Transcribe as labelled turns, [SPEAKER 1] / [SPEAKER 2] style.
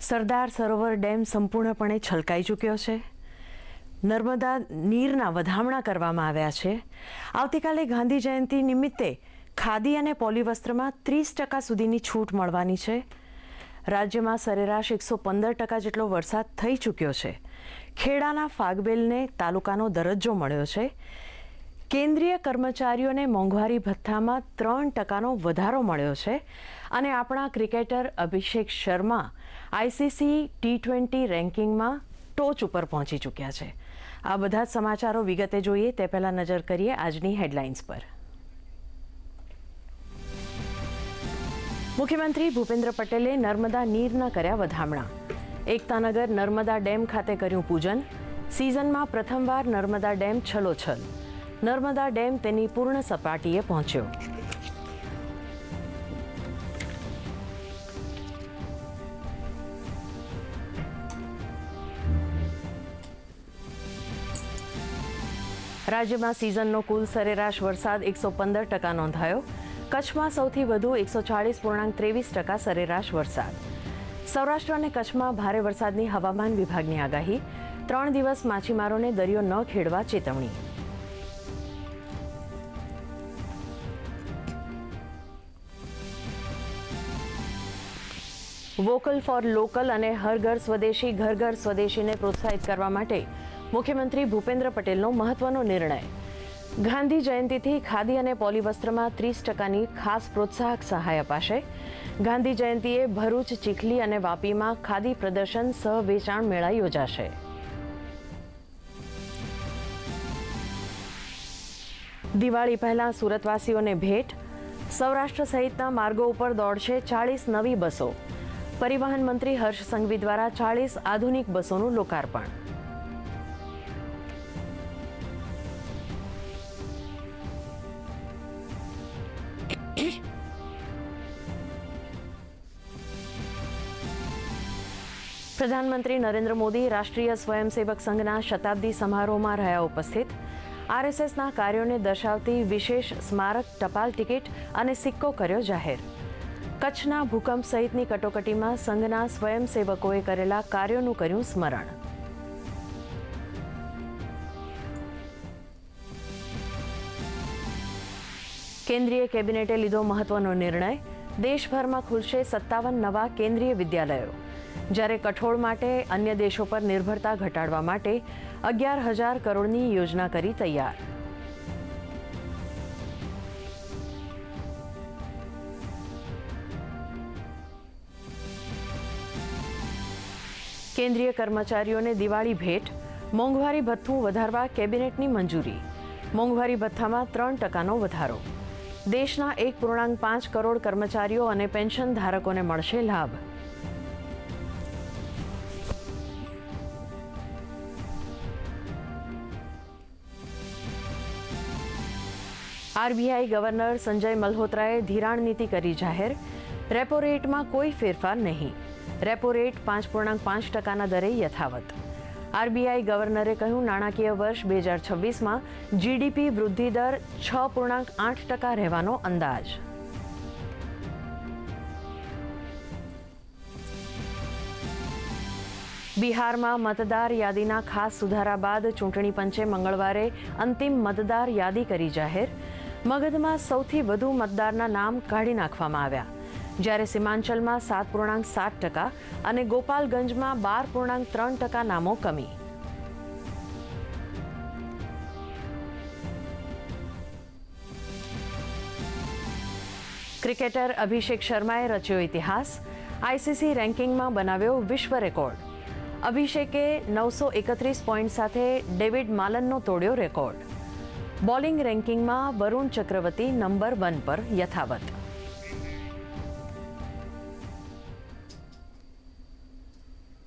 [SPEAKER 1] Sardar Sarovar dam સંપૂર્ણપણે છલકાઈ ચૂક્યો છે. નર્મદા નીરના વધામણા કરવામાં આવ્યા છે. આવતીકાલે ગાંધી જયંતિ નિમિત્તે ખાદી અને પોલીવસ્ત્રમાં ત્રીસ ટકા સુધીની છૂટ મળવાની છે. રાજ્યમાં સરેરાશ એકસો પંદર ટકા જેટલો વરસાદ થઈ ચૂક્યો છે. ખેડાના ફાગબેલને તાલુકાનો દરજ્જો મળ્યો છે. કેન્દ્રીય કર્મચારીઓને મોંઘવારી ભથ્થામાં ત્રણ ટકાનો વધારો મળ્યો છે અને આપણા cricketer Abhishek Sharma ICC T twenty રેન્કિંગમાં ટોચ ઉપર પહોંચી ચૂક્યા છે. આ બધા જ સમાચારો વિગતે જોઈએ, તે પહેલાં નજર કરીએ આજની હેડલાઇન્સ પર. મુખ્યમંત્રી ભૂપેન્દ્ર પટેલે નર્મદા નીરના કર્યા વધામણા. એકતાનગર નર્મદા ડેમ ખાતે કર્યું પૂજન. સિઝનમાં પ્રથમવાર નર્મદા ડેમ છલોછલ. નર્મદા ડેમ તેની પૂર્ણ સપાટીએ પહોંચ્યો. રાજ્યમાં સિઝનનો કુલ સરેરાશ વરસાદ એકસો પંદર ટકા નોંધાયો. કચ્છમાં સૌથી વધુ એકસો ચાળીસ પૂર્ણાંક ત્રેવીસ ટકા સરેરાશ વરસાદ. સૌરાષ્ટ્ર અને કચ્છમાં ભારે વરસાદની હવામાન વિભાગની આગાહી. ત્રણ દિવસ માછીમારોને દરિયો ન ખેડવા ચેતવણી. વોકલ ફોર લોકલ અને હર ઘર સ્વદેશી, ઘર ઘર સ્વદેશીને પ્રોત્સાહિત કરવા માટે મુખ્યમંત્રી ભૂપેન્દ્ર પટેલનો મહત્વનો નિર્ણય. ગાંધી જયંતિથી ખાદી અને પોલીવસ્ત્રમાં ત્રીસ ટકાની ખાસ પ્રોત્સાહક સહાય અપાશે. ગાંધી જયંતિએ ભરૂચ, ચીખલી અને વાપીમાં ખાદી પ્રદર્શન સહ વેચાણ મેળા યોજાશે. દિવાળી પહેલાં સુરતવાસીઓને ભેટ. સૌરાષ્ટ્ર સહિતના માર્ગો ઉપર દોડશે ચાળીસ નવી બસો. પરિવહન મંત્રી હર્ષ સંઘવી દ્વારા ચાળીસ આધુનિક બસોનું લોકાર્પણ. પ્રધાનમંત્રી નરેન્દ્ર મોદી રાષ્ટ્રીય સ્વયંસેવક સંઘના શતાબ્દી સમારોહમાં રહ્યા ઉપસ્થિત. આરએસએસના કાર્યોને દર્શાવતી વિશેષ સ્મારક, ટપાલ ટિકિટ અને સિક્કો કર્યો જાહેર. કચ્છના ભૂકંપ સહિતની કટોકટીમાં સંઘના સ્વયંસેવકોએ કરેલા કાર્યોનું કર્યું સ્મરણ. કેન્દ્રીય કેબિનેટે લીધો મહત્વનો નિર્ણય. દેશભરમાં ખુલશે સત્તાવન નવા કેન્દ્રીય વિદ્યાલયો. જ્યારે કઠોળ માટે અન્ય દેશો પર નિર્ભરતા ઘટાડવા માટે અગિયાર હજાર કરોડની યોજના કરી તૈયાર. કેન્દ્રીય કર્મચારીઓને દિવાળી ભેટ, મોંઘવારી ભથ્થું વધારવા કેબિનેટની મંજૂરી, મોંઘવારી ભથ્થામાં ત્રણ ટકાનો વધારો. દેશના એક પૂર્ણાંક પાંચ કરોડ કર્મચારીઓ અને પેન્શન ધારકોને મળશે લાભ. આરબીઆઈ ગવર્નર સંજય મલ્હોત્રાએ ધિરાણ નીતિ કરી જાહેર. રેપો રેટમાં કોઈ ફેરફાર નહીં. રેપો રેટ પાંચ પૂર્ણાંક પાંચ ટકાના દરે યથાવત. આરબીઆઈ ગવર્નરે કહ્યું, નાણાકીય વર્ષ બે હજાર છવ્વીસમાં જીડીપી વૃદ્ધિ દર છ પૂર્ણાંક આઠ ટકા રહેવાનો અંદાજ. બિહારમાં મતદાર યાદીના ખાસ સુધારા બાદ ચૂંટણી પંચે મંગળવારે અંતિમ મતદાર યાદી કરી જાહેર. મગધમાં સૌથી વધુ મતદારના નામ કાઢી નાખવામાં આવ્યા. જ્યારે સીમાંચલમાં સાત પૂર્ણાંક સાત ટકા અને ગોપાલગંજમાં બાર પૂર્ણાંક ત્રણ ટકા નામો કમી. ક્રિકેટર અભિષેક શર્માએ રચ્યો ઇતિહાસ. આઈસીસી રેન્કિંગમાં બનાવ્યો વિશ્વ રેકોર્ડ. અભિષેકે નવસો એકત્રીસ પોઈન્ટ સાથે ડેવિડ માલનનો તોડ્યો રેકોર્ડ. બોલિંગ રેન્કિંગમાં વરુણ ચક્રવર્તી નંબર વન પર યથાવત.